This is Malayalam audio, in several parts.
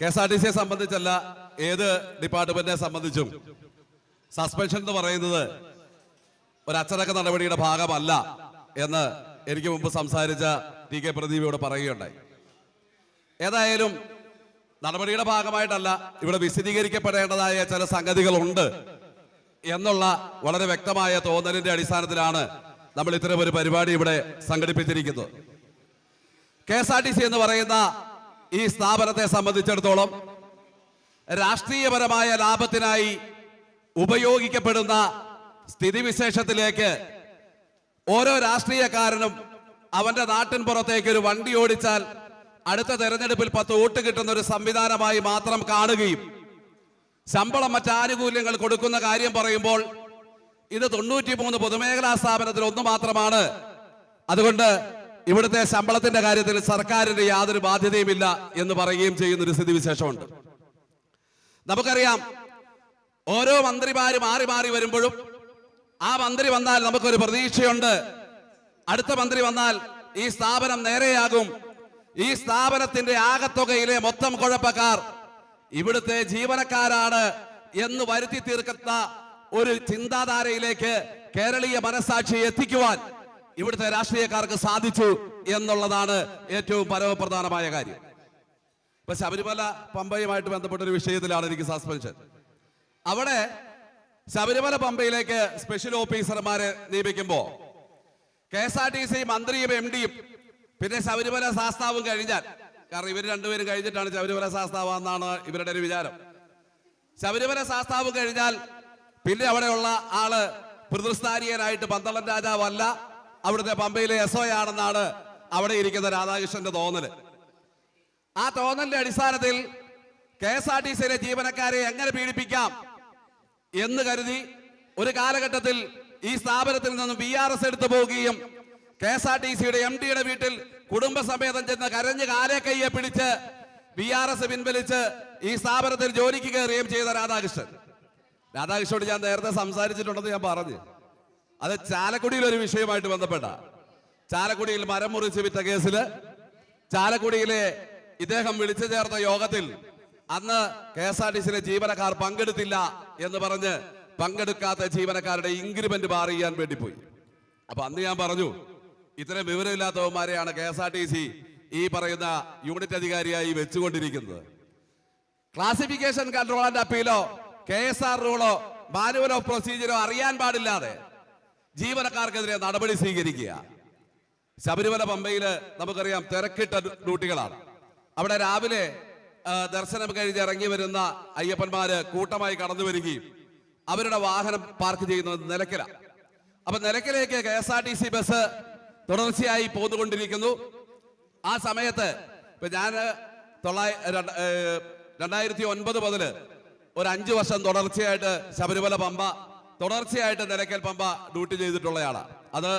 കെ എസ് ആർ ടി സിയെ സംബന്ധിച്ചല്ല ഏത് ഡിപ്പാർട്ട്മെന്റിനെ സംബന്ധിച്ചും. സസ്പെൻഷൻ എന്ന് പറയുന്നത് ഒരു അച്ചടക്ക നടപടിയുടെ ഭാഗമല്ല എന്ന് എനിക്ക് മുമ്പ് സംസാരിച്ച ടി കെ പ്രദീപ് പറയുകയുണ്ടായി. ഏതായാലും നടപടിയുടെ ഭാഗമായിട്ടല്ല ഇവിടെ വിശദീകരിക്കപ്പെടേണ്ടതായ ചില സംഗതികളുണ്ട് എന്നുള്ള വളരെ വ്യക്തമായ തോന്നലിന്റെ അടിസ്ഥാനത്തിലാണ് നമ്മൾ ഇത്തരം ഒരു പരിപാടി ഇവിടെ സംഘടിപ്പിച്ചിരിക്കുന്നത്. K S R T C എന്ന് പറയുന്ന ഈ സ്ഥാപനത്തെ സംബന്ധിച്ചിടത്തോളം രാഷ്ട്രീയപരമായ ലാഭത്തിനായി ഉപയോഗിക്കപ്പെടുന്ന സ്ഥിതിവിശേഷത്തിലേക്ക് ഓരോ രാഷ്ട്രീയക്കാരനും അവന്റെ നാട്ടിൻ പുറത്തേക്ക് ഒരു വണ്ടി ഓടിച്ചാൽ അടുത്ത തെരഞ്ഞെടുപ്പിൽ പത്ത് വോട്ട് കിട്ടുന്ന ഒരു സംവിധാനമായി മാത്രം കാണുകയും ശമ്പളം മറ്റ് ആനുകൂല്യങ്ങൾ കൊടുക്കുന്ന കാര്യം പറയുമ്പോൾ ഇത് തൊണ്ണൂറ്റി മൂന്ന് പൊതുമേഖലാ സ്ഥാപനത്തിൽ ഒന്ന് മാത്രമാണ്. അതുകൊണ്ട് ഇവിടുത്തെ ശമ്പളത്തിന്റെ കാര്യത്തിൽ സർക്കാരിന്റെ യാതൊരു ബാധ്യതയുമില്ല എന്ന് പറയുകയും ചെയ്യുന്ന ഒരു സ്ഥിതിവിശേഷമുണ്ട്. നമുക്കറിയാം ഓരോ മന്ത്രിമാര് മാറി മാറി വരുമ്പോഴും ആ മന്ത്രി വന്നാൽ നമുക്കൊരു പ്രതീക്ഷയുണ്ട്. അടുത്ത മന്ത്രി വന്നാൽ ഈ സ്ഥാപനം നേരെയാകും. ഈ സ്ഥാപനത്തിന്റെ ആകത്തുകയിലെ മൊത്തം കുഴപ്പക്കാർ ഇവിടുത്തെ ജീവനക്കാരാണ് എന്ന് വരുത്തി തീർക്കുന്ന ഒരു ചിന്താധാരയിലേക്ക് കേരളീയ മനസാക്ഷിയെ എത്തിക്കുവാൻ ഇവിടുത്തെ രാഷ്ട്രീയക്കാർക്ക് സാധിച്ചു എന്നുള്ളതാണ് ഏറ്റവും പരമപ്രധാനമായ കാര്യം. ഇപ്പൊ ശബരിമല പമ്പയുമായിട്ട് ബന്ധപ്പെട്ട ഒരു വിഷയത്തിലാണ് എനിക്ക് സസ്പെൻഷൻ അവിടെ ശബരിമല പമ്പയിലേക്ക് സ്പെഷ്യൽ ഓഫീസർമാരെ നിയമിക്കുമ്പോ K S R T C മന്ത്രിയും എം ഡിയും പിന്നെ ശബരിമല ശാസ്താവും കഴിഞ്ഞാൽ കാരണം ഇവർ രണ്ടുപേരും കഴിഞ്ഞിട്ടാണ് ശബരിമല ശാസ്താവെന്നാണ് ഇവരുടെ ഒരു വിചാരം. ശബരിമല ശാസ്താവ് കഴിഞ്ഞാൽ പിന്നെ അവിടെയുള്ള ആൾ പ്രതിസ്ഥാനീയനായിട്ട് പന്തളം രാജാവല്ല അവിടുത്തെ പമ്പയിലെ എസ് ഒ ആണെന്നാണ് അവിടെ ഇരിക്കുന്ന രാധാകൃഷ്ണന്റെ തോന്നൽ. ആ തോന്നലിന്റെ അടിസ്ഥാനത്തിൽ കെ എസ് ആർ ടി സിയിലെ ജീവനക്കാരെ എങ്ങനെ പീഡിപ്പിക്കാം എന്ന് കരുതി ഒരു കാലഘട്ടത്തിൽ ഈ സ്ഥാപനത്തിൽ നിന്നും ബി ആർ എസ് എടുത്തു പോവുകയും കെ എസ് ആർ ടി സിയുടെ എം ഡിയുടെ വീട്ടിൽ കുടുംബസമേതം ചെന്ന് കരഞ്ഞ് കാലേ കയ്യെ പിടിച്ച് ബി ആർ എസ് പിൻവലിച്ച് ഈ സ്ഥാപനത്തിൽ ജോലിക്ക് കയറുകയും ചെയ്ത രാധാകൃഷ്ണൻ. രാധാകൃഷ്ണനോട് ഞാൻ നേരത്തെ സംസാരിച്ചിട്ടുണ്ടെന്ന് ഞാൻ പറഞ്ഞു. അത് ചാലക്കുടിയിൽ ഒരു വിഷയമായിട്ട് ബന്ധപ്പെട്ട. ചാലക്കുടിയിൽ മരം മുറിച്ച് വിറ്റ കേസിൽ ചാലക്കുടിയിലെ ഇദ്ദേഹം വിളിച്ചു ചേർത്ത യോഗത്തിൽ അന്ന് കെ എസ് ആർ ടി സിയിലെ ജീവനക്കാർ പങ്കെടുത്തില്ല എന്ന് പറഞ്ഞ് പങ്കെടുക്കാത്ത ജീവനക്കാരുടെ ഇൻക്രിമെന്റ് ബാർ ചെയ്യാൻ വേണ്ടി പോയി അപ്പൊ അന്ന് ഞാൻ പറഞ്ഞു ഇത്തരം വിവരമില്ലാത്തവന്മാരെയാണ് K S R T C ഈ പറയുന്ന യൂണിറ്റ് അധികാരിയായി വെച്ചുകൊണ്ടിരിക്കുന്നത്. ക്ലാസിഫിക്കേഷൻ കൺട്രോൾ ആൻഡ് അപ്പീലോ കെ എസ് ആർ റൂളോ മാനുവൽ ഓഫ് പ്രൊസീജിയറോ അറിയാൻ പാടില്ലാതെ ജീവനക്കാർക്കെതിരെ നടപടി സ്വീകരിക്കുക. ശബരിമല പമ്പയിൽ നമുക്കറിയാം തിരക്കിട്ട ഡ്യൂട്ടികളാണ്. അവിടെ രാവിലെ ദർശനം കഴിഞ്ഞ് ഇറങ്ങി വരുന്ന അയ്യപ്പന്മാര് കൂട്ടമായി കടന്നു വരികയും അവരുടെ വാഹനം പാർക്ക് ചെയ്യുന്നത് നിലയ്ക്കല. അപ്പൊ നിലയ്ക്കലേക്ക് K S R T C bus തുടർച്ചയായി പോന്നുകൊണ്ടിരിക്കുന്നു. ആ സമയത്ത് ഇപ്പൊ ഞാൻ തൊള്ളായി രണ്ടായിരത്തി ഒൻപത് മുതൽ ഒരു അഞ്ചു വർഷം തുടർച്ചയായിട്ട് ശബരിമല പമ്പ തുടർച്ചയായിട്ട് നിലയ്ക്കൽ പമ്പ ഡ്യൂട്ടി ചെയ്തിട്ടുള്ളയാളാണ് അത്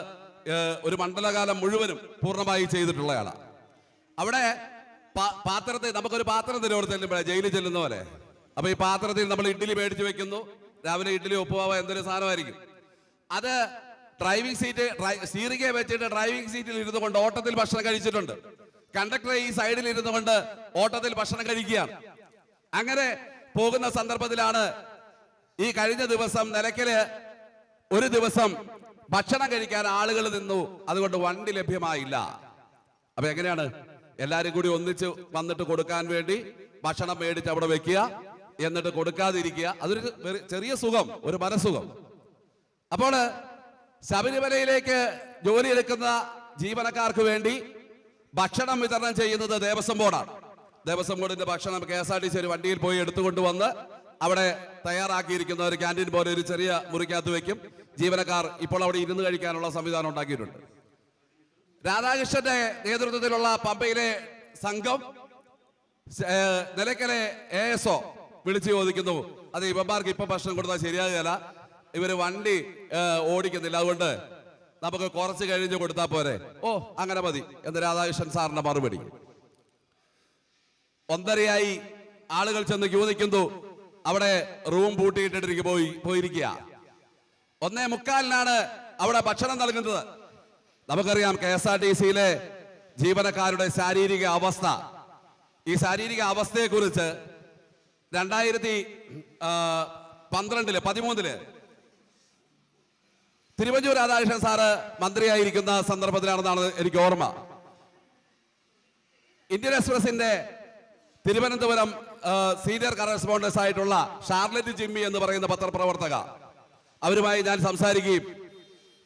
ഒരു മണ്ഡലകാലം മുഴുവനും പൂർണമായി ചെയ്തിട്ടുള്ളയാളാണ് അവിടെ പാത്രത്തെ പാത്രത്തിൽ നമുക്കൊരു പാത്രം തരുവോട് ചെല്ലുമ്പോഴേ? ജയിലിൽ ചെല്ലുന്ന പോലെ. അപ്പൊ ഈ പാത്രത്തിൽ നമ്മൾ ഇഡ്ഡലി മേടിച്ചു വെക്കുന്നു. രാവിലെ ഇഡ്ഡലി ഉപ്പുമാവ എന്തൊരു സാധനമായിരിക്കും. അത് ഡ്രൈവിംഗ് സീറ്റ് സീറികെ വെച്ചിട്ട് ഡ്രൈവിംഗ് സീറ്റിൽ ഇരുന്നു കൊണ്ട് ഓട്ടത്തിൽ ഭക്ഷണം കഴിച്ചിട്ടുണ്ട്. കണ്ടക്ടർ ഈ സൈഡിൽ ഇരുന്നു കൊണ്ട് ഓട്ടത്തിൽ ഭക്ഷണം കഴിക്കുകയാണ്. അങ്ങനെ പോകുന്ന സന്ദർഭത്തിലാണ് ഈ കഴിഞ്ഞ ദിവസം നിലയ്ക്കൽ ഒരു ദിവസം ഭക്ഷണം കഴിക്കാൻ ആളുകൾ നിന്നു. അതുകൊണ്ട് വണ്ടി ലഭ്യമായില്ല. അപ്പൊ എങ്ങനെയാണ്? എല്ലാരും കൂടി ഒന്നിച്ച് വന്നിട്ട് കൊടുക്കാൻ വേണ്ടി ഭക്ഷണം മേടിച്ച് അവിടെ വെക്കുക എന്നിട്ട് കൊടുക്കാതിരിക്കുക. അതൊരു ചെറിയ സുഖം ഒരു മനസുഖം അപ്പോൾ ശബരിമലയിലേക്ക് ജോലി എടുക്കുന്ന ജീവനക്കാർക്ക് വേണ്ടി ഭക്ഷണം വിതരണം ചെയ്യുന്നത് ദേവസ്വം ബോർഡാണ്. ദേവസ്വം ബോർഡിന്റെ ഭക്ഷണം K S R T C ഒരു വണ്ടിയിൽ പോയി എടുത്തുകൊണ്ട് വന്ന് അവിടെ തയ്യാറാക്കിയിരിക്കുന്ന ഒരു ക്യാന്റീൻ പോലെ ഒരു ചെറിയ മുറിക്കകത്ത് വെക്കും. ജീവനക്കാർ ഇപ്പോൾ അവിടെ ഇരുന്ന് കഴിക്കാനുള്ള സംവിധാനം ഉണ്ടാക്കിയിട്ടുണ്ട്. രാധാകൃഷ്ണന്റെ നേതൃത്വത്തിലുള്ള പമ്പയിലെ സംഘം നിലയ്ക്കലെ എ എസ് ഒ വിളിച്ചു ചോദിക്കുന്നു. അത് ഇവന്മാർക്ക് ഇപ്പൊ ഭക്ഷണം കൊടുത്താൽ ശരിയാകുകയല്ല. ഇവർ വണ്ടി ഓടിക്കുന്നില്ല. അതുകൊണ്ട് നമുക്ക് കുറച്ച് കഴിഞ്ഞ് കൊടുത്താൽ പോരെ. ഓ അങ്ങനെ മതി എന്ന് രാധാകൃഷ്ണൻ സാറിന്റെ മറുപടി. ഒന്നരയായി ആളുകൾ ചെന്ന് ക്യൂ നിൽക്കുന്നു. അവിടെ റൂം പൂട്ടിയിട്ടിട്ട് പോയി പോയിരിക്കുക. ഒന്നേ മുക്കാലിനാണ് അവിടെ ഭക്ഷണം നൽകുന്നത്. നമുക്കറിയാം കെ എസ് ആർ ടി സിയിലെ ജീവനക്കാരുടെ ശാരീരിക അവസ്ഥ. ഈ ശാരീരിക അവസ്ഥയെക്കുറിച്ച് രണ്ടായിരത്തി പന്ത്രണ്ടിൽ പതിമൂന്നിൽ തിരുവഞ്ചൂർ രാധാകൃഷ്ണൻ സാറ് മന്ത്രിയായിരിക്കുന്ന സന്ദർഭത്തിലാണെന്നാണ് എനിക്ക് ഓർമ്മ. ഇന്ത്യൻ എക്സ്പ്രസിന്റെ തിരുവനന്തപുരം സീനിയർ കറസ്പോണ്ടൻസ് ആയിട്ടുള്ള ഷാർലറ്റ് ജിമ്മി എന്ന് പറയുന്ന പത്രപ്രവർത്തക. അവരുമായി ഞാൻ സംസാരിക്കുകയും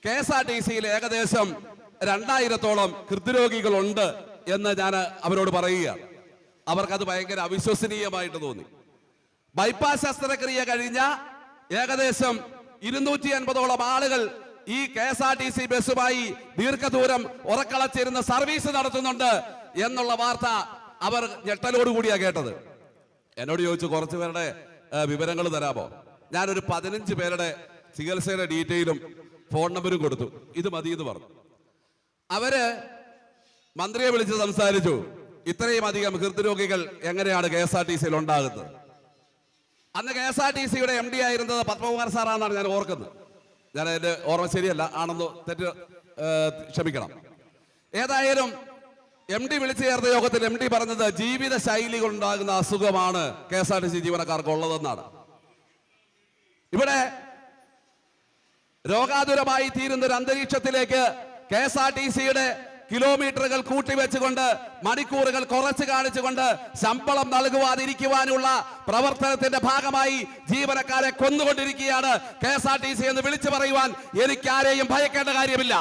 കെ എസ് ആർ ടി സിയിൽ ഏകദേശം രണ്ടായിരത്തോളം ഹൃദ്രോഗികളുണ്ട് എന്ന് ഞാൻ അവരോട് പറയുകയാണ്. അവർക്കത് ഭയങ്കര അവിശ്വസനീയമായിട്ട് തോന്നി. ബൈപ്പാസ് ശസ്ത്രക്രിയ കഴിഞ്ഞ ഏകദേശം ഇരുന്നൂറ്റി അൻപതോളം ആളുകൾ ഈ K S R T C ബസ്സുമായി ദീർഘദൂരം ഉറക്കളച്ചിരുന്ന് സർവീസ് നടത്തുന്നുണ്ട് എന്നുള്ള വാർത്ത അവർ ഞെട്ടലോടുകൂടിയാണ് കേട്ടത്. എന്നോട് ചോദിച്ചു കുറച്ച് പേരുടെ വിവരങ്ങൾ തരാമോ? ഞാനൊരു പതിനഞ്ച് പേരുടെ ചികിത്സയുടെ ഡീറ്റെയിലും ഫോൺ നമ്പരും കൊടുത്തു. ഇത് മതി എന്ന് പറഞ്ഞു. അവർ മന്ത്രിയെ വിളിച്ച് സംസാരിച്ചു. ഇത്രയും അധികം ഹൃദ്രോഗികൾ എങ്ങനെയാണ് കെ എസ് ആർ ടി സിയിൽ ഉണ്ടാകുന്നത്? അന്ന് കെ എസ് ആർ ടി സിയുടെ എം ഡി ആയിരുന്നത് പത്മകുമാർ സാറാണെന്നാണ് ഞാൻ ഓർക്കുന്നത്. ഞാൻ എന്റെ ഓർമ്മ ശരിയല്ല ആണെന്ന് തെറ്റ് ക്ഷമിക്കണം. ഏതായാലും എം ഡി വിളിച്ചു ചേർത്ത യോഗത്തിൽ എം ഡി പറഞ്ഞത് ജീവിത ശൈലി കൊണ്ടുണ്ടാകുന്ന അസുഖമാണ് K S R T C ജീവനക്കാർക്ക് ഉള്ളതെന്നാണ് ഇവിടെ രോഗാതുരമായി തീരുന്ന ഒരു അന്തരീക്ഷത്തിലേക്ക് കെ എസ് ആർ ടി സിയുടെ കിലോമീറ്ററുകൾ കൂട്ടിവെച്ചുകൊണ്ട് മണിക്കൂറുകൾ കുറച്ച് കാണിച്ചുകൊണ്ട് ശമ്പളം നൽകുവാതിരിക്കുവാനുള്ള പ്രവർത്തനത്തിന്റെ ഭാഗമായി ജീവനക്കാരെ കൊന്നുകൊണ്ടിരിക്കുകയാണ് K S R T C എന്ന് വിളിച്ചു പറയുവാൻ എനിക്ക് ആരെയും ഭയക്കേണ്ട കാര്യമില്ല.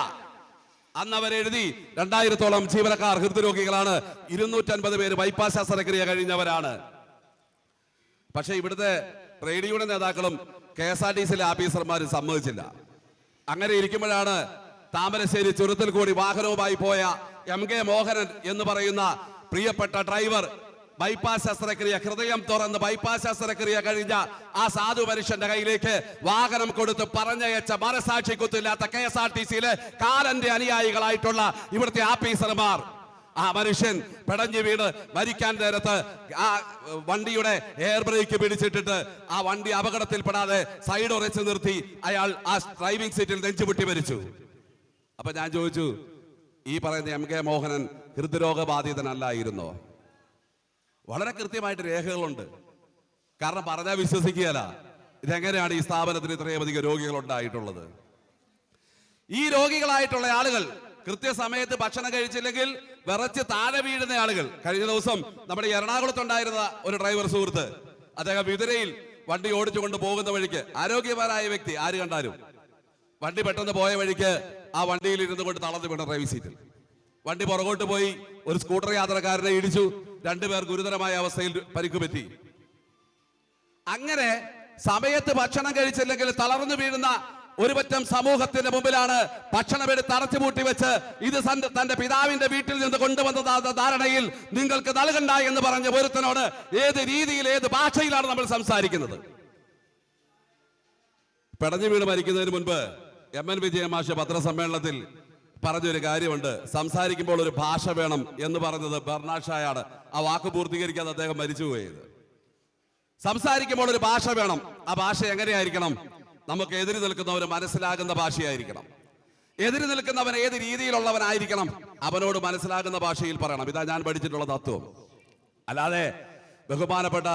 അന്ന് അവരെഴുതി രണ്ടായിരത്തോളം ജീവനക്കാർ ഹൃദ്രോഗികളാണ്. ഇരുന്നൂറ്റൻപത് പേര് ബൈപ്പാസ് ശസ്ത്രക്രിയ കഴിഞ്ഞവരാണ്. പക്ഷേ ഇവിടുത്തെ ട്രേഡ് യൂണിയൻ നേതാക്കളും കെ എസ് ആർ ടി സിയിലെ ഓഫീസർമാരും സമ്മതിച്ചില്ല. അങ്ങനെ ഇരിക്കുമ്പോഴാണ് താമരശ്ശേരി ചുരത്തിൽ കൂടി വാഹനവുമായി പോയ എം കെ മോഹനൻ എന്ന് പറയുന്ന പ്രിയപ്പെട്ട ഡ്രൈവർ ബൈപ്പാസ് ശസ്ത്രക്രിയ ഹൃദയം തുറന്ന് ബൈപ്പാസ് ശസ്ത്രക്രിയ കഴിഞ്ഞ ആ സാധു മനുഷ്യന്റെ കയ്യിലേക്ക് വാഹനം കൊടുത്ത് പറഞ്ഞയച്ച മനസാക്ഷി കുത്തില്ലാത്ത കെ എസ് ആർ ടി സിയിലെ കാലന്റെ അനുയായികളായിട്ടുള്ള ഇവിടുത്തെ ആഫീസർമാർ. ആ മനുഷ്യൻ പിടഞ്ഞു വീണ് മരിക്കാൻ നേരത്ത് ആ വണ്ടിയുടെ എയർ ബ്രേക്ക് പിടിച്ചിട്ടിട്ട് ആ വണ്ടി അപകടത്തിൽപ്പെടാതെ സൈഡ് ഉറച്ചു നിർത്തി അയാൾ ആ ഡ്രൈവിംഗ് സീറ്റിൽ നെഞ്ചുപൊട്ടി മരിച്ചു. അപ്പൊ ഞാൻ ചോദിച്ചു ഈ പറയുന്ന എം കെ മോഹനൻ ഹൃദ്രോഗബാധിതനല്ലായിരുന്നോ? വളരെ കൃത്യമായിട്ട് രേഖകളുണ്ട്. കാരണം പറഞ്ഞാൽ വിശ്വസിക്കുകയല്ല. ഇതെങ്ങനെയാണ് ഈ സ്ഥാപനത്തിന് ഇത്രയും അധികം രോഗികൾ ഉണ്ടായിട്ടുള്ളത് ഈ രോഗികളായിട്ടുള്ള ആളുകൾ കൃത്യസമയത്ത് ഭക്ഷണം കഴിച്ചില്ലെങ്കിൽ വിറച്ച് താഴെ വീഴുന്ന ആളുകൾ. കഴിഞ്ഞ ദിവസം നമ്മുടെ എറണാകുളത്തുണ്ടായിരുന്ന ഒരു ഡ്രൈവർ സുഹൃത്ത് അദ്ദേഹം വിതുരയിൽ വണ്ടി ഓടിച്ചുകൊണ്ട് പോകുന്ന വഴിക്ക് ആരോഗ്യപരമായ വ്യക്തി ആര് കണ്ടാലും? വണ്ടി പെട്ടെന്ന് പോയ വഴിക്ക് ആ വണ്ടിയിൽ ഇരുന്നു കൊണ്ട് തളർന്നു വീണ ഡ്രൈവിംഗ് സീറ്റിൽ. വണ്ടി പുറകോട്ട് പോയി ഒരു സ്കൂട്ടർ യാത്രക്കാരനെ ഇടിച്ചു. രണ്ടുപേർ ഗുരുതരമായ അവസ്ഥയിൽ പരിക്ക് പറ്റി അങ്ങനെ സമയത്ത് ഭക്ഷണം കഴിച്ചില്ലെങ്കിൽ തളർന്നു വീഴുന്ന ഒരു പറ്റം സമൂഹത്തിന്റെ മുമ്പിലാണ് ഭക്ഷണം എടുത്ത് അടച്ചുപൂട്ടി വെച്ച് ഇത് തന്റെ പിതാവിന്റെ വീട്ടിൽ നിന്ന് കൊണ്ടുവന്ന ധാരണയിൽ നിങ്ങൾക്ക് നൽകണ്ട എന്ന് പറഞ്ഞ ഒരുത്തനോട് ഏത് രീതിയിൽ ഏത് ഭാഷയിലാണ് നമ്മൾ സംസാരിക്കുന്നത്? പെടഞ്ഞു വീണ് മരിക്കുന്നതിന് മുൻപ് എം എൻ വിജയമാഷ പത്രസമ്മേളനത്തിൽ പറഞ്ഞൊരു കാര്യമുണ്ട്. സംസാരിക്കുമ്പോൾ ഒരു ഭാഷ വേണം എന്ന് പറഞ്ഞത് ബർണാഷായാണ് ആ വാക്ക് പൂർത്തീകരിക്കാതെ അദ്ദേഹം മരിച്ചുപോയത്. സംസാരിക്കുമ്പോൾ ഒരു ഭാഷ വേണം. ആ ഭാഷ എങ്ങനെയായിരിക്കണം? നമുക്ക് എതിര് നിൽക്കുന്നവർ മനസ്സിലാകുന്ന ഭാഷയായിരിക്കണം. എതിര് നിൽക്കുന്നവൻ ഏത് രീതിയിലുള്ളവനായിരിക്കണം? അവനോട് മനസ്സിലാകുന്ന ഭാഷയിൽ പറയണം. ഇതാ ഞാൻ പഠിച്ചിട്ടുള്ള തത്വം. അല്ലാതെ ബഹുമാനപ്പെട്ട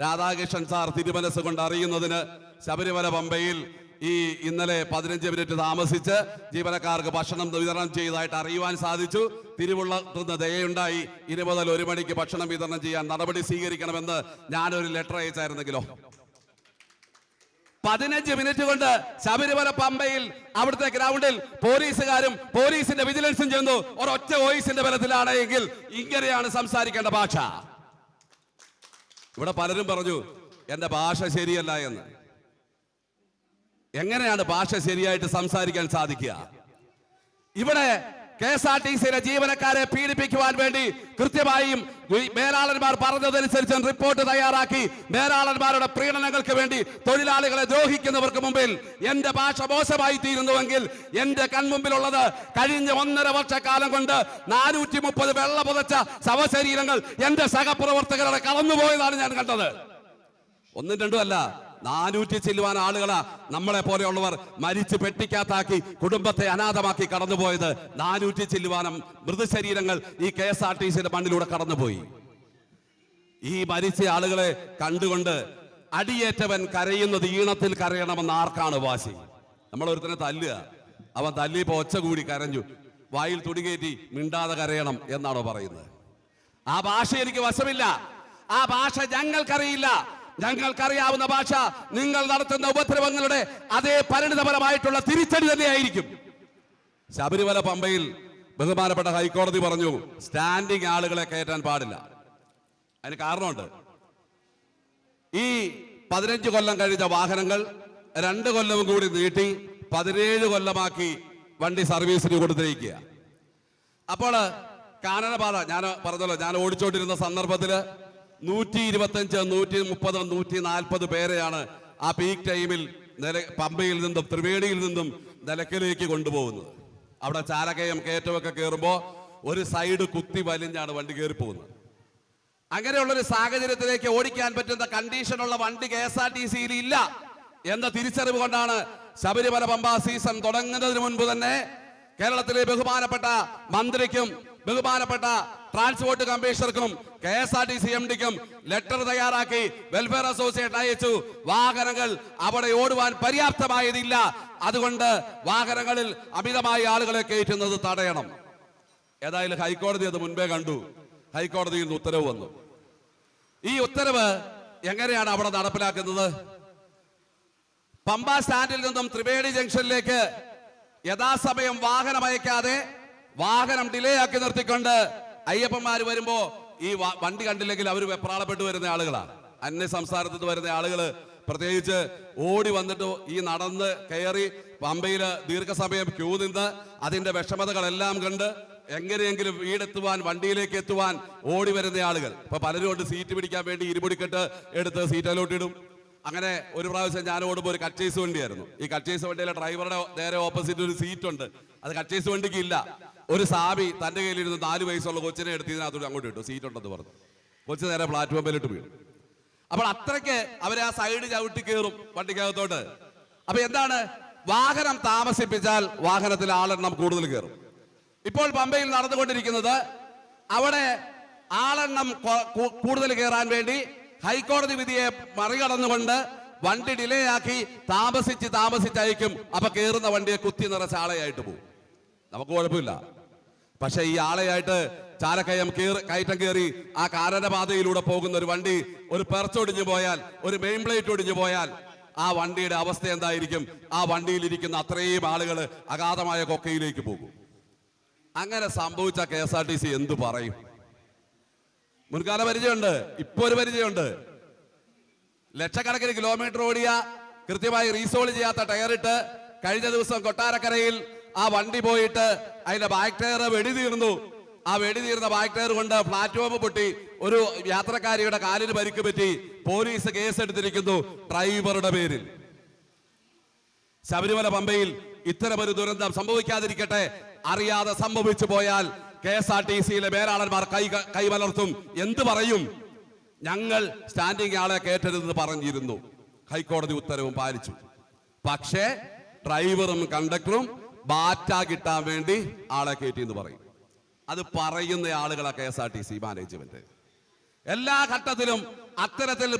രാധാകൃഷ്ണൻ സാർ തിരുമനസ് കൊണ്ട് അറിയുന്നതിന് ശബരിമല പമ്പയിൽ ഈ ഇന്നലെ പതിനഞ്ച് മിനിറ്റ് താമസിച്ച് ജീവനക്കാർക്ക് ഭക്ഷണം വിതരണം ചെയ്തതായിട്ട് അറിയുവാൻ സാധിച്ചു. തിരുവുള്ളത്തുനിന്ന് ദയുണ്ടായി ഇനി മുതൽ ഒരു മണിക്ക് ഭക്ഷണം വിതരണം ചെയ്യാൻ നടപടി സ്വീകരിക്കണമെന്ന് ഞാനൊരു ലെറ്റർ അയച്ചായിരുന്നെങ്കിലോ? പതിനഞ്ച് മിനിറ്റ് കൊണ്ട് ശബരിമല പമ്പയിൽ അവിടുത്തെ ഗ്രൗണ്ടിൽ പോലീസുകാരും പോലീസിന്റെ വിജിലൻസും ചെന്നു. ഒരൊറ്റ വോയിസിന്റെ ബലത്തിലാണ് എങ്കിൽ ഇങ്ങനെയാണ് സംസാരിക്കേണ്ട ഭാഷ. ഇവിടെ പലരും പറഞ്ഞു എന്റെ ഭാഷ ശരിയല്ല എന്ന്. എങ്ങനെയാണ് ഭാഷ ശരിയായിട്ട് സംസാരിക്കാൻ സാധിക്കുക? ഇവിടെ കെ എസ് ആർ ടി സിയിലെ ജീവനക്കാരെ പീഡിപ്പിക്കുവാൻ വേണ്ടി കൃത്യമായും മേലാളന്മാർ പറഞ്ഞതനുസരിച്ച് റിപ്പോർട്ട് തയ്യാറാക്കി മേലാളന്മാരുടെ പ്രീണനങ്ങൾക്ക് വേണ്ടി തൊഴിലാളികളെ ദ്രോഹിക്കുന്നവർക്ക് മുമ്പിൽ എന്റെ ഭാഷ മോശമായി തീരുന്നുവെങ്കിൽ എന്റെ കൺമുമ്പിലുള്ളത് കഴിഞ്ഞ ഒന്നര വർഷക്കാലം കൊണ്ട് നാനൂറ്റി മുപ്പത് വെള്ള പുതച്ച ശവശരീരങ്ങൾ എന്റെ സഹപ്രവർത്തകരുടെ കടന്നുപോയതാണ് ഞാൻ കണ്ടത്. ഒന്നും രണ്ടും അല്ല. നാനൂറ്റി ചെല്ലുവാൻ ആളുകളാ നമ്മളെ പോലെയുള്ളവർ മരിച്ചു പെട്ടിക്കകത്താക്കി കുടുംബത്തെ അനാഥമാക്കി കടന്നുപോയത്. നാനൂറ്റി ചെല്ലുവാനും മൃതശരീരങ്ങൾ ഈ കെ എസ് ആർ ടി സിയുടെ മണ്ണിലൂടെ കടന്നുപോയി. ഈ മരിച്ച ആളുകളെ കണ്ടുകൊണ്ട് അടിയേറ്റവൻ കരയുന്നത് ഈണത്തിൽ കരയണമെന്ന് ആർക്കാണ് വാശി? നമ്മൾ ഒരുത്തനെ തല്ലുക. അവൻ തല്ലിയപ്പോ ഒച്ച കൂടി കരഞ്ഞു. വായിൽ തുടികേറ്റി മിണ്ടാതെ കരയണം എന്നാണോ പറയുന്നത്. ആ ഭാഷ എനിക്ക് വശമില്ല. ആ ഭാഷ ഞങ്ങൾക്കറിയില്ല. ഞങ്ങൾക്കറിയാവുന്ന ഭാഷ നിങ്ങൾ നടത്തുന്ന ഉപദ്രവങ്ങളുടെ അതേ പരിണിതപരമായിട്ടുള്ള തിരിച്ചടി തന്നെയായിരിക്കും. ശബരിമല പമ്പയിൽ ബഹുമാനപ്പെട്ട ഹൈക്കോടതി പറഞ്ഞു സ്റ്റാൻഡിങ് ആളുകളെ കയറ്റാൻ പാടില്ല. അതിന് കാരണമുണ്ട്. ഈ പതിനഞ്ച് കൊല്ലം കഴിഞ്ഞ വാഹനങ്ങൾ രണ്ട് കൊല്ലവും കൂടി നീട്ടി പതിനേഴ് കൊല്ലമാക്കി വണ്ടി സർവീസിന് കൊടുത്തിരിക്കുക അപ്പോൾ കാനനപാത ഞാൻ പറഞ്ഞല്ലോ ഞാൻ ഓടിച്ചോണ്ടിരുന്ന സന്ദർഭത്തിൽ നൂറ്റി ഇരുപത്തഞ്ച് നൂറ്റി മുപ്പത് നൂറ്റി നാൽപ്പത് പേരെയാണ് ആ പീക്ക് ടൈമിൽ നില പമ്പയിൽ നിന്നും ത്രിവേണിയിൽ നിന്നും നിലക്കലേക്ക് കൊണ്ടുപോകുന്നത്. അവിടെ ചാലകയം കയറ്റമൊക്കെ കയറുമ്പോൾ ഒരു സൈഡ് കുത്തി വലിഞ്ഞാണ് വണ്ടി കയറി പോകുന്നത് അങ്ങനെയുള്ളൊരു സാഹചര്യത്തിലേക്ക് ഓടിക്കാൻ പറ്റുന്ന കണ്ടീഷനുള്ള വണ്ടി കെ എസ് ആർ ടി സിയിൽ ഇല്ല എന്ന തിരിച്ചറിവ് കൊണ്ടാണ് ശബരിമല പമ്പ സീസൺ തുടങ്ങുന്നതിന് മുൻപ് തന്നെ കേരളത്തിലെ ബഹുമാനപ്പെട്ട മന്ത്രിക്കും ബഹുമാനപ്പെട്ട transport കമ്മീഷണർക്കും K S R T C M ഡിക്കും letter തയ്യാറാക്കി വെൽഫെയർ അസോസിയേറ്റ് അയച്ചു. വാഹനങ്ങൾ അവിടെ ഓടുവാൻ പര്യാപ്തമായതില്ല. അതുകൊണ്ട് വാഹനങ്ങളിൽ അമിതമായി ആളുകളെ കയറ്റുന്നത് തടയണം. ഏതായാലും ഹൈക്കോടതി അത് മുൻപേ കണ്ടു. ഹൈക്കോടതിയിൽ നിന്ന് ഉത്തരവ് വന്നു. ഈ ഉത്തരവ് എങ്ങനെയാണ് അവിടെ നടപ്പിലാക്കുന്നത്? പമ്പ സ്റ്റാൻഡിൽ നിന്നും ത്രിവേണി ജംഗ്ഷനിലേക്ക് യഥാസമയം വാഹനം അയക്കാതെ വാഹനം ഡിലേ ആക്കി നിർത്തിക്കൊണ്ട് അയ്യപ്പന്മാർ വരുമ്പോ ഈ വണ്ടി കണ്ടില്ലെങ്കിൽ അവർ വെപ്രാളപ്പെട്ട് വരുന്ന ആളുകളാണ് അന്യ സംസ്ഥാനത്ത് വരുന്ന ആളുകൾ പ്രത്യേകിച്ച് ഓടി വന്നിട്ട് ഈ നടന്ന് കയറി പമ്പയിൽ ദീർഘസമയം ക്യൂ നിന്ന് അതിന്റെ വിഷമതകളെല്ലാം കണ്ട് എങ്ങനെയെങ്കിലും വീടെത്തുവാൻ വണ്ടിയിലേക്ക് എത്തുവാൻ ഓടി വരുന്ന ആളുകൾ. ഇപ്പൊ പലരും കൊണ്ട് സീറ്റ് പിടിക്കാൻ വേണ്ടി ഇരുമുടിക്കെട്ട് എടുത്ത് സീറ്റിലോട്ട് ഇടും. അങ്ങനെ ഒരു പ്രാവശ്യം ഞാൻ ഓടുമ്പോൾ ഒരു കച്ചേസ് വണ്ടിയായിരുന്നു. ഈ കച്ചേസ് വണ്ടിയിലെ ഡ്രൈവറുടെ നേരെ ഓപ്പോസിറ്റ് ഒരു സീറ്റ് ഉണ്ട്. അത് കച്ചേസ് വണ്ടിക്ക് ഇല്ല. ഒരു സാബി തന്റെ കയ്യിലിരുന്ന് നാല് വയസ്സുള്ള കൊച്ചിനെ എടുത്ത് ഇതിനകത്തോട്ട് അങ്ങോട്ട് ഇട്ടു. സീറ്റ് ഉണ്ടെന്ന് പറഞ്ഞു. കൊച്ചു നേരെ പ്ലാറ്റ്ഫോമിലിട്ട് വീണു. അപ്പോൾ അത്രയ്ക്ക് അവരെ ആ സൈഡ് ചവിട്ടി കയറും വണ്ടിക്കകത്തോട്ട്. അപ്പൊ എന്താണ്? വാഹനം താമസിപ്പിച്ചാൽ വാഹനത്തിൽ ആളെണ്ണം കൂടുതൽ കയറും. ഇപ്പോൾ പമ്പയിൽ നടന്നുകൊണ്ടിരിക്കുന്നത് അവിടെ ആളെണ്ണം കൂടുതൽ കയറാൻ വേണ്ടി ഹൈക്കോടതി വിധിയെ മറികടന്നുകൊണ്ട് വണ്ടി ഡിലേ ആക്കി താമസിച്ച് താമസിച്ചയക്കും അപ്പൊ കയറുന്ന വണ്ടിയെ കുത്തി നിറച്ച ആളെയായിട്ട് പോകും. നമുക്ക് കുഴപ്പമില്ല. പക്ഷേ ഈ ആളെയായിട്ട് ചാരക്കയം കയറി കയറ്റം കയറി ആ കാനനപാതയിലൂടെ പോകുന്ന ഒരു വണ്ടി ഒരു പെർച്ചൊടിഞ്ഞു പോയാൽ ഒരു മെയിൻ പ്ലേറ്റ് ഒടിഞ്ഞു പോയാൽ ആ വണ്ടിയുടെ അവസ്ഥ എന്തായിരിക്കും? ആ വണ്ടിയിലിരിക്കുന്ന അത്രയും ആളുകൾ അഗാധമായ കൊക്കയിലേക്ക് പോകും. അങ്ങനെ സംഭവിച്ച K S R T C എന്തു പറയും? മുൻകാല പരിചയമുണ്ട്. ഇപ്പൊ ഒരു പരിചയമുണ്ട്. ലക്ഷക്കണക്കിന് കിലോമീറ്റർ ഓടിയ കൃത്യമായി റീസോൾ ചെയ്യാത്ത ടയറിട്ട് കഴിഞ്ഞ ദിവസം കൊട്ടാരക്കരയിൽ ആ വണ്ടി പോയിട്ട് അതിന്റെ ബാക്ക് ടയർ വെടി തീർന്നു. ആ വെടി തീർന്ന ബാക്ക് ടയർ കൊണ്ട് പ്ലാറ്റ്ഫോം പൊട്ടി. ഒരു യാത്രക്കാരിയുടെ കാലിന് പരിക്ക് പറ്റി പോലീസ് കേസെടുത്തിരിക്കുന്നു ഡ്രൈവറുടെ പേരിൽ. ശബരിമല പമ്പയിൽ ഇത്തരമൊരു ദുരന്തം സംഭവിക്കാതിരിക്കട്ടെ. അറിയാതെ സംഭവിച്ചു പോയാൽ കെ എസ് ആർ ടി സിയിലെ മേലാളന്മാർ കൈ കൈമലർത്തും എന്ത് പറയും? ഞങ്ങൾ സ്റ്റാൻഡിംഗ് ആളെ കേട്ടരുതെന്ന് പറഞ്ഞിരുന്നു. ഹൈക്കോടതി ഉത്തരവും പാലിച്ചു. പക്ഷേ ഡ്രൈവറും കണ്ടക്ടറും ബാറ്റ കിട്ടാൻ വേണ്ടി ആളെ കയറ്റി എന്ന് പറയും. അത് പറയുന്ന ആളുകളാണ് K S R T C management. എല്ലാ ഘട്ടത്തിലും അത്തരത്തിൽ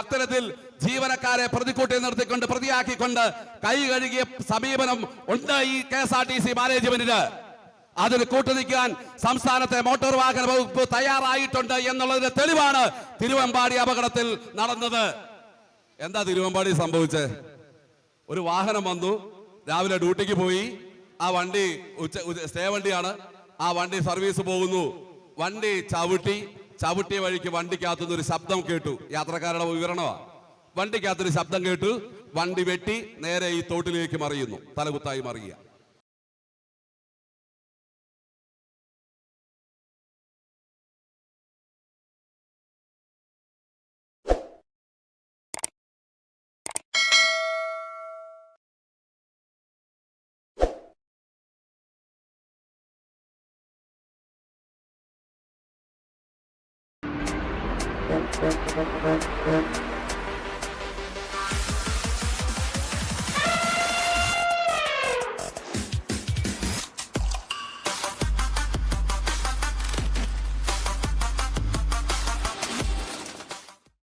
അത്തരത്തിൽ ജീവനക്കാരെ പ്രതിക്കൂട്ടി നിർത്തിക്കൊണ്ട് പ്രതിയാക്കിക്കൊണ്ട് കൈ കഴുകിയ സമീപനം ഉണ്ട് ഈ K S R T C മാനേജ്മെന്റിന്. അതിന് കൂട്ടുനിൽക്കാൻ സംസ്ഥാനത്തെ മോട്ടോർ വാഹന വകുപ്പ് തയ്യാറായിട്ടുണ്ട് എന്നുള്ളതിന്റെ തെളിവാണ് തിരുവമ്പാടി അപകടത്തിൽ നടന്നത്. എന്താ തിരുവമ്പാടി സംഭവിച്ചത്? ഒരു വാഹനം വന്നു രാവിലെ ഡ്യൂട്ടിക്ക് പോയി ആ വണ്ടി ഉച്ച സ്റ്റേ വണ്ടിയാണ്. ആ വണ്ടി സർവീസ് പോകുന്നു. വണ്ടി ചവിട്ടി ചവിട്ടിയ വഴിക്ക് വണ്ടിക്കകത്തുനിന്ന് ഒരു ശബ്ദം കേട്ടു. യാത്രക്കാരുടെ വിവരണമാ. വണ്ടിക്കകത്തൊരു ശബ്ദം കേട്ടു. വണ്ടി വെട്ടി നേരെ ഈ തോട്ടിലേക്ക് മറിയുന്നു. തലകുത്തായി മറിയുക.